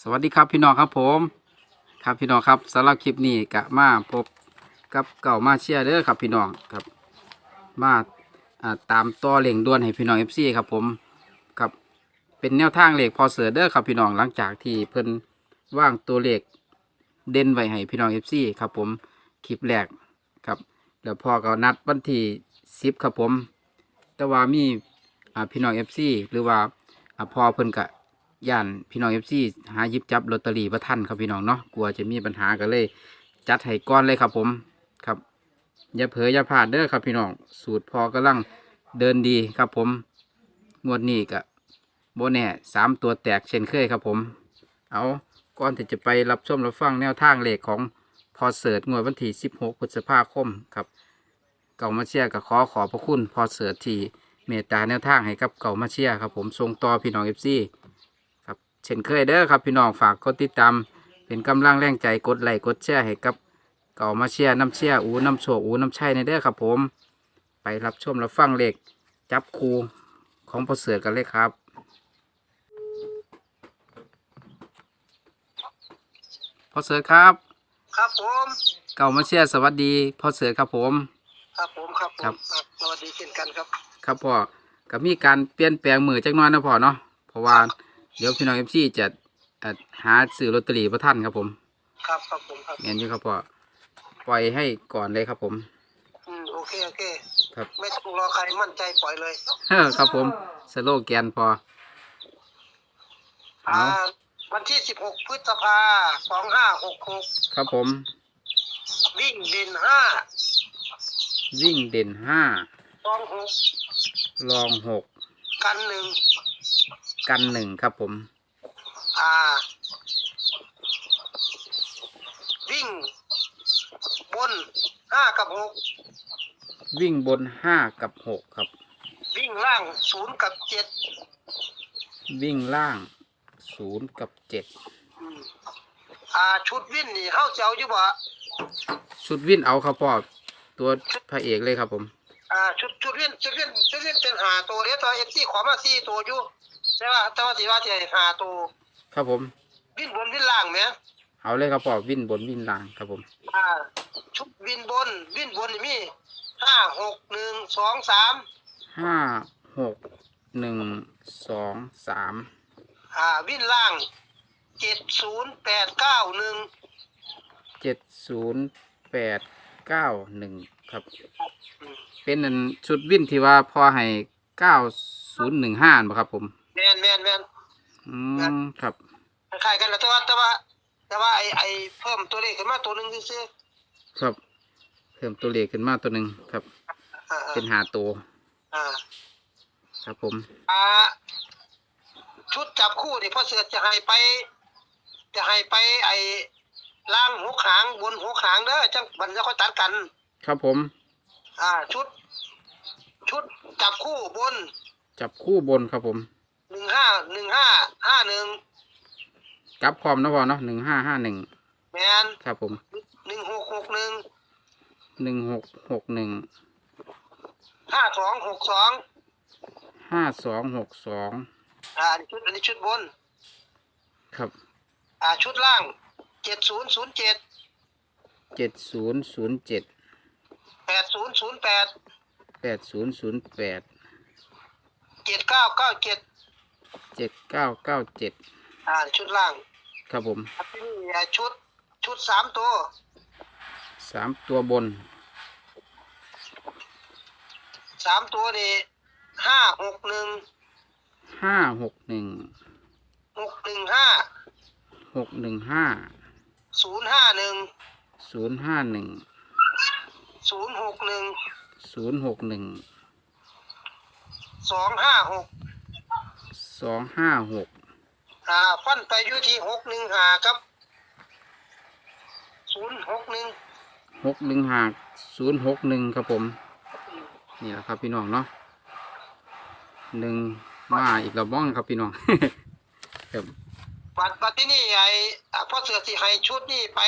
สวัสดีครับพี่น้องครับผม ครับพี่น้องครับสำหรับคลิปนี้กะมาพบกับเก่ามาเชียร์เด้อครับพี่น้องครับมาตามต่อเหล่งด่วนให้พี่น้องเอฟซีครับผมครับเป็นแนวทางเหล็กพอเสือเด้อครับพี่น้องหลังจากที่เพิ่นว่างตัวเหลขเด่นไว้ให้พี่น้องเอฟซีครับผมคลิปแรกครับแล้วพอก็นัดวันที่สิบครับผม แต่ว่ามีพี่น้องเอฟซีหรือว่าอ่าพอเพิ่นกะ ย่านพี่น้องเอฟซีหายิบจับลอตเตอรี่ประทันครับพี่น้องเนาะกลัวจะมีปัญหากันเลย จัดให้ก้อนเลยครับผมครับอย่าเผลออย่าพลาดเด้อครับพี่น้องสูตรพอกำลังเดินดีครับผมงวดนี้กะโบแน่สามตัวแตกเช่นเคยครับผม เอาก่อนที่จะไปรับชมรับฟังแนวทางเลขของพอเสิร์ตงวดวันที่ 16พฤษภาคมครับเก่ามาเชียร์กับขอขอบพระคุณพอเสิร์ตที่เมตตาแนวทางให้กับเก่ามาเชียร์ครับผมส่งต่อพี่น้องเอฟซี เช่นเคยเด้อครับพี่น้องฝากกดติดตามเป็นกำลังแรงใจกดไลค์กดแชร์ให้กับเก่ามาเชียร์น้ำเชียร์อูน้ำโชคอูน้ำชัยในเด้อครับผม ไปรับชมรับฟังเลขจับคูของพอเสิร์ตกันเลยครับพอเสิร์ตครับ ครับผม เก่ามาเชียร์สวัสดีพอเสิร์ตครับผม ครับผมครับผมครับอะสวัสดีเช่นกันครับ ครับพ่อก็มีการเปลี่ยนแปลงมือจักหน้อยนะพ่อเนาะเพราะว่า เดี๋ยวพี่น้องเอฟซีจะเอ่อหาซื้อลอตเตอรี่ประท่านครับผมครับครับผมครับ เงี้ยอยู่ครับพ่อปล่อยให้ก่อนเลยครับผม อืมโอเคโอเคครับ ไม่ต้องรอใครมั่นใจปล่อยเลยเฮ้อครับผมสโลแกนพออ่าเอาวันที่สิบหกพฤษภาสองห้าหกหกครับผม วิ่งเด่นห้าวิ่งเด่นห้าสองหกรองหกกันหนึ่ง กันหนึ่งครับผม อ่า วิ่ง บนห้ากับหกวิ่งบนห้ากับหกครับ วิ่งล่างศูนย์กับเจ็ดวิ่งล่างศูนย์กับเจ็ดอืมอ่า ชุดวิ่งนี่เฮาเจ้าอยู่บ่ชุดวิ่งเอาครับพ่อตัวพระเอกเลยครับผม อ่า ชุดชุดเล่นชุดเล่นชุดเล่นเป็นหาตัวเดียวตัวเอฟซีขอมาสี่ตัวอยู่ ใช่ป่ะแต่ว่าสีว่าจะหาตัวครับผม วิ่งบนวิ่งล่างไหมเอาเลยครับพ่อวิ่งบนวิ่งล่างครับผม อ่า ชุดวิ่งบนวิ่งบนนี่มีห้าหกหนึ่งสองสามห้าหกหนึ่งสองสามอ่า วิ่งล่างเจ็ดศูนย์แปดเก้าหนึ่งเจ็ดศูนย์แปดเก้าหนึ่งครับ เป็นอันชุดวิ่นที่ว่าพอให้เก้าศูนย์หนึ่งห้าบ่ครับผม แมนแมนแมนอืมครับคล้ายๆกันแหละแต่ว่าแต่ว่า แต่ว่าไอไอเพิ่มตัวเลขขึ้นมาตัวหนึ่งซื้อครับ เพิ่มตัวเลขขึ้นมาตัวหนึ่งครับ ๆอ่าเป็นหาตัวอ่าครับผม อ่าชุดจับคู่นี่พ่อเสือจะให้ไป จะให้ไปไอ้ล่างหัวขางบนหัวขางเด้อจังมันจะค่อยตัดกัน ครับผม อ่า ชุด ชุดจับคู่บนจับคู่บนครับผม หนึ่งห้าหนึ่งห้าห้าหนึ่งกลับพร้อมนะพอเนาะหนึ่งห้าห้าหนึ่งแมนครับผมหนึ่งหกหกหนึ่งหนึ่งหกหกหนึ่งห้าสองหกสองห้าสองหกสองอ่าอันนี้ชุดอันนี้ชุดบน ครับอ่าชุดล่างเจ็ดศูนย์ศูนย์เจ็ดเจ็ดศูนย์ศูนย์เจ็ดแปดศูนย์ศูนย์แปดแปดศูนย์ศูนย์แปดเจ็ดเก้าเก้าเจ็ด เจ็ดเก้าเก้าเจ็ดอ่าชุดล่างครับผมอันนี้อ่าชุดชุดสามตัวสามตัวบนสามตัวนี่ห้าหกหนึ่งห้าหกหนึ่งหกหนึ่งห้าหกหนึ่งห้าศูนย์ห้าหนึ่งศูนย์ห้าหนึ่งศูนย์หกหนึ่งศูนย์หกหนึ่งสองห้าหก สองห้าหกอ่าฟันไปอยู่ที่หกหนึ่งหาครับศูนย์หกหนึ่งหกหนึ่งหากศูนย์หกหนึ่งครับผม นี่แหละครับพี่น้องเนาะหนึ่งมาอีกระบ้องครับพี่น้อง ครับบัดบัดที่นี่ไอ้อ่าพ่อเสือที่ให้ชุดนี้ไป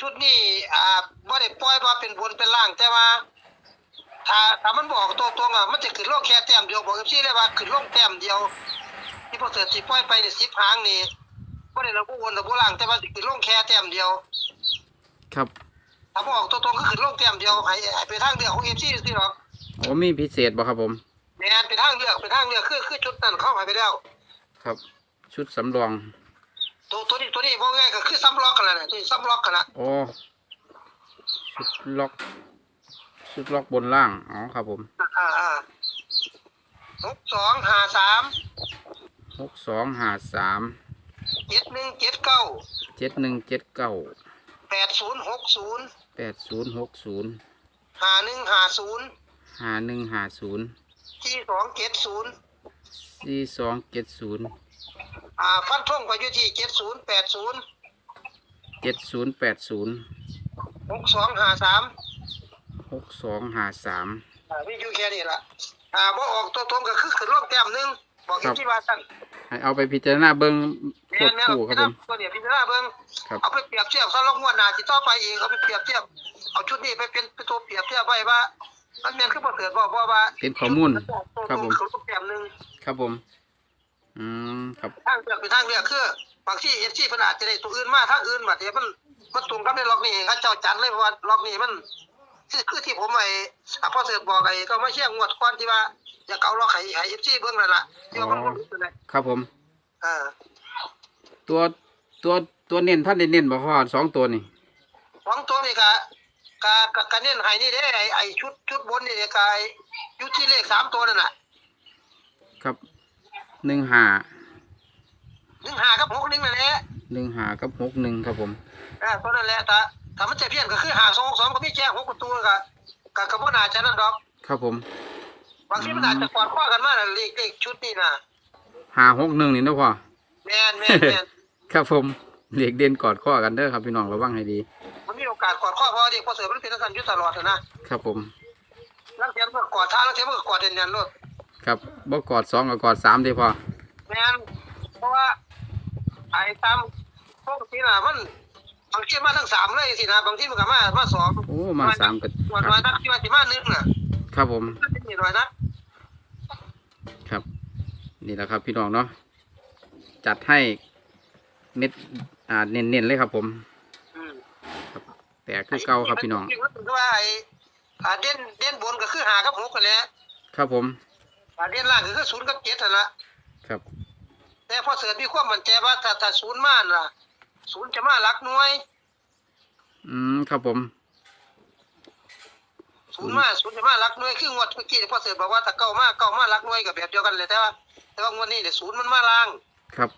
ชุดนี้อ่าบ่ได้ปล่อยมาเป็นบนเป็นล่างแต่ว่า ถ้าถ้ามันบอกตัวตรงอะมันจะขึ้นลงแค่แต้มเดียวบอกกับซี่เลยว่าขึ้นลงแต้มเดียว ที่พ่อเสือที่ปล่อยไปนี่สิบหางนี่บ่ได้ระบุวนระบุล่างแต่ว่าสิขึ้นลงแค่แต้มเดียว ครับถ้าบ่ออกตัวตรงก็ขึ้นลงแต้มเดียวให้ให้ไปทางเลือกของ FC สิหรอกโอ้มีพิเศษบ่ครับผมแม่นเป็นทางเลือกเป็นทางเลือกคือคือจุดนั้นเข้าหายไปแล้ว ครับ ชุดสำรอง ตัวตัวนี้ตัวนี้บ่ง่ายก็คือซ้ำล็อกกันแล้วน่ะตัวนี้ซ้ำล็อกกันละโอ้ชุดล็อก ชุดล็อกบนล่าง อ๋อครับผมอ่าอ่าหกสองห้าสามหกสองห้าสามเจ็ดหนึ่งเจ็ดเก้าเจ็ดหนึ่งเจ็ดเก้าแปดศูนย์หกศูนย์แปดศูนย์หกศูนย์ห้าหนึ่งห้าศูนย์ห้าหนึ่งห้าศูนย์ที่สองเจ็ดศูนย์สี่สองเจ็ดศูนย์อ่าฟันท่งไปอยู่ที่เจ็ดศูนย์แปดศูนย์เจ็ดศูนย์แปดศูนย์หกสองห้าสาม หกสองห้าสาม อ่ามีอยู่แค่นี้ละอ่าบ่ออกตัวตรงก็คือขึ้นลงแต้มหนึ่งบอกอีกที่ว่าสั่นให้เอาไปพิจารณาเบิ้งคแม่วบนแม่นคู่ครับผมตัวเนี้ยพิจารณาเบิ่งครับ เอาไปเปรียบเทียบซะลงงวดหน้าที่ต่อไปเองเอาไปเปรียบเทียบเอาชุดนี้ไปเป็นเป็นตัวเปรียบเทียบไว้ว่า มันแม่นคือบ่เกิดบ่บ่ว่าเป็นข้อมูลครับผมเขาแต้มหนึง ครับผม อืม ครับ ทางเลือกเป็นทางเลือกคือบางที่เอฟซีเพิ่นอาจจะได้ตัวอื่นมาทางอื่นบัดเดี๋ยวมันมันตรงกับในล็อกนี้เขาเจ้าจัดเลยเพราะว่าล็อกนี้มัน คือคือที่ผมไอ้อะพ่อเสิร์ฟบอกไอ้ก็มาเชี่ยงงวดก่อนที่ว่าอยากเอาล็อกให้ให้เอฟซีเบิ่งนั่นล่ะที่ว่ามันบ่รู้ตัวไหนครับผมอ่าตัวตัวตัวเน้นท่านได้เน้นบ่พ่อสองตัวนี่สองตัวนี่ก็ก็ก็ก็เน้นให้นี่เด้ไอ้ไอ้ชุดชุดบนนี่ก็ไอ้อยู่ที่เลขสามตัวนั่นน่ะครับหนึ่งห้าหนึ่งห้ากับหกหนึ่งนั่นแหละหนึ่งห้ากับหกหนึ่งครับผม อ่าตัวนั่นแหละแต่ถ้ามันจะเพี้ยนก็คือห้าสอง สองก็มีแจ้งหกประตูก็ก็ก็บ่น่าจะนั่นดอกครับผมบางทีมันอาจจะกอดข้อกันมาน่ะเลขเลขชุดนี่น่ะห้าหกหนึ่งนี่นะพ่อแม่นแม่นแม่นครับผมเหล็กเด่นกอดข้อกันเด้อครับพี่น้องระวังให้ดี มันมีโอกาสกอดข้อเพราะว่าเด็กพอเสือมันเป็นสันอยู่ตลอดอะนะครับผมลังเทียมมันก็กอดท่าลังเทียมมันก็กอดเด่นยันๆโลดครับบ่กอดสองกับกอดสามเด้อพ่อแม่นเพราะว่าไอ้ตามพวกที่น่ะมัน บางทีมาทั้งสามเลยสินะบางทีมันก็มามาสองโอ้มาสามกับวันควัรันบนัดที่ว่าสิมาหนึ่งน่ะ ครับผมมันเป็นหน่อยนัดครับ นี่แหละครับพี่น้องเนาะจัดให้เม็ดอ่าเน้นๆเลยครับ ผมอืมแต่คือเก่าครับพี่น้อง จริๆมันคือว่าไอ้อ่าเด่นเด่นบนก็คือหากับหกกันแหละครับผมอ่าเด่นล่างก็คือศูนย์กับเจ็ดนั่นละครับ แต่พอเสือมีความมั่นใจว่าถ้าถ้าศูนย์มาน่ะ ศูนย์จะมาหลักหน่วย อืมครับผม ศูนย์มาศูนย์จะมาหลักหน่วยคืองวดเมื่อกี้พอเสือบอกว่าถ้าเก้ามาเก้ามาหลักหน่วยกับแบบเดียวกันเลยแต่ว่าแต่ว่างวดนี้เนี่ยศูนย์มันมาล่าง ครับ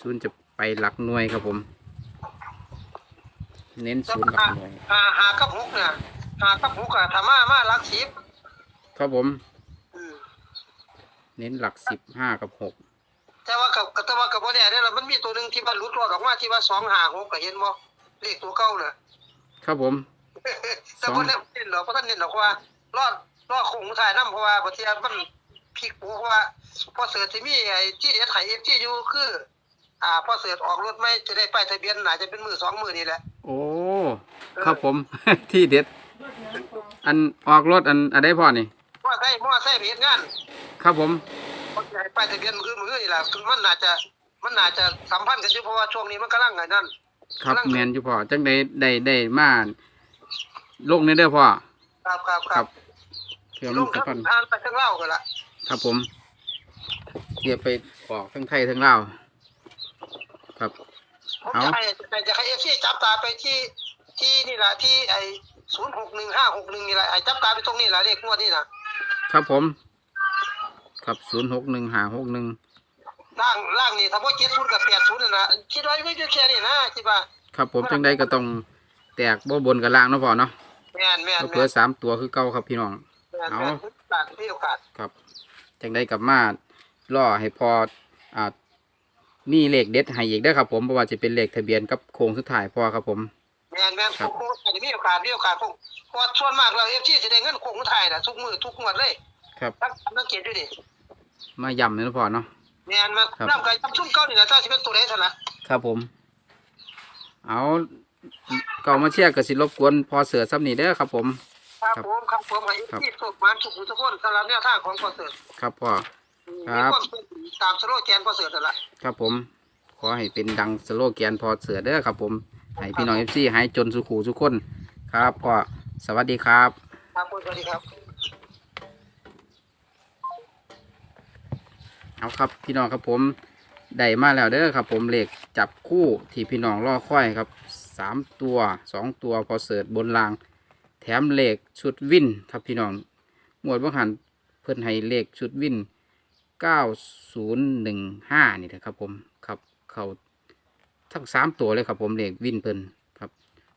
ศูนย์จะไปหลักหน่วยครับผม เน้นแต่ศูนย์หลัว่ากหน่วยหาหากับหกเนี่ยหากับหกอะถ้ามามาหลักสิบครับผม อืมเน้นหลักสิบห้ากับหก แต่ว่ากับแต่ว่ากับว่าเนี่ยเนี่ยมันมีตัวหนึ่งที่มันหลุดรอดออกมาที่ว่าสองหาหกก็เห็นบ่เลขตัวเก้าน่ะครับผมแต่พอเน้นหรอกเพราะท่านเน้นหรอกว่ารอดรอดคงถ่ายน้ำเพราะว่าบางทีมันพลิกปูเพราะว่าพอเสือที่มีไอ้ที่เดียดไข่เอฟที่อยู่คือ อ่าพอเสือออกรถไม่จะได้ป้ายทะเบียนอาจจะเป็นมือสองมือนี่แหละโอ้ครับผมที่เด็ด อันออกรถอันอันได้พ่อนี่มอไซค์มอไซค์ไปเฮ็ดงานครับผมพอจะให้ ป้ายทะเบียนมือมือนี่แหละคือมันน่าจะมันน่าจะสัมพันธ์กันอยู่เพราะว่าช่วงนี้มันกำลังไงนั่นครับแมนอยู่พ่อจังได้ได้ได้มาลงในเด้อพ่อครับครับคครัรับบเพื่อลุมันงสัทั้มพันธ์งทานไปทั้งเล่ากันละครับผมเทียบไปออกทั้งไทยทั้งลาวครับผมเอาจะให้จะให้เอฟซีจับตาไปที่ที่นี่แหละที่ไอ้ศูนย์หกหนึ่งห้าหกหนึ่งนี่แหละไอ้จับตาไปตรงนี้แหละเลขงวดนี่นะครับผม ครับศูนย์หกหนึ่งหาหกหนึ่งล่างล่างนี่ถ้าว่าเจ็ดศูนย์กับแปดศูนย์นี่นะคิดไว้ไม่เยอะแค่นี้นะคิดว่า ครับผมจังได้ก็ต้องแตกบ่บนกับล่างเนาะพ่อเนาะแม่นแม่นเพื่แม่อนสามตัวคือเก่าครับพี่น้องแม่นเอาแม่นโอกาสมีโอกาสครับจังได้กลับมาล่อให้พออ่ามีเลขเด็ดให้อีกได้อครับผมเพราะว่าจะเป็นเลขทะเบียนกับโค้งสุดท้ายพอครับผมแม่นแม่นครับคงอาจจะมีโอกาสมีโอกาสคงเพราะว่าส่วนมากเราเอฟซีจะได้เงินคงไทยนะทุกมือทุกงวดเลย ครับตั้งตั้งเกียรติด้วยดิ มาย่ำเลยนะพ่อเนาะ แม่นมาครับ น้ำกันทำชุ่มเก้านี่นะถ้าจะเป็นตัวไหนเท่านั้นครับผม เอาเก่ามาเชียร์กับสิรบกวนพอเสือซ้ำนี่เด้อครับผม ครับครับผมครับผมให้ครับ ที่สุขมันสุขทุกคนสำหรับแนวทางของคอนเสิร์ตครับพ่อ ครัมีบความสุขตามสโลแกนคอนเสิร์ตนั่นแหละครับผมขขอให้เป็นดังสโลแกนพอเสือเด้อครับผม ให้พี่น้องเอฟซีหายจนสุขูทุกคน ครับก็สวัสดีครับ ครับสวัสดีครับ เอาครับพี่น้องครับผมได้มาแล้วเด้อครับ ผมเหลขจับคู่ที่พี่น้องรอค่อยครับสามตัวสองตัวพอเสิร์ชบนราง แถมเหลขชุดวินครับพี่น้องหมวดบังหันเพิ่นให้เลขชุดวินเก้าศูนย์หนึ่งห้านี่นะครับผมครับเขาทั้งสามตัวเลยครับผมเลขวินเพิ่นครับ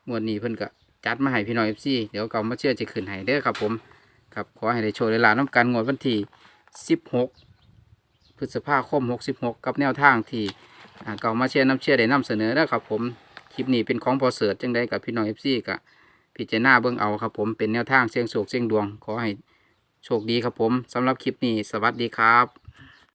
หมวดนี้เพิ่นก็จัดมาให้พี่น้องเอฟซีเดี๋ยวเก่ามาเชื่อจะขึ้นให้เด้อครับผมครับขอให้ได้โชว์เวลาน้ำกันงวดวันที่สิบหก ฤษภาคม 66 กับแนวทางที่เก่ามาเชียร์น้ำเชียร์ได้นำเสนอแล้วครับผมคลิปนี้เป็นของพอเสิร์ตจังได้กับพี่น้องเอฟซีกับพิจารณาเบิ่งเอาครับผมเป็นแนวทางเสียงโศกเสียงดวงขอให้โชคดีครับผมสำหรับคลิปนี้สวัสดีครับ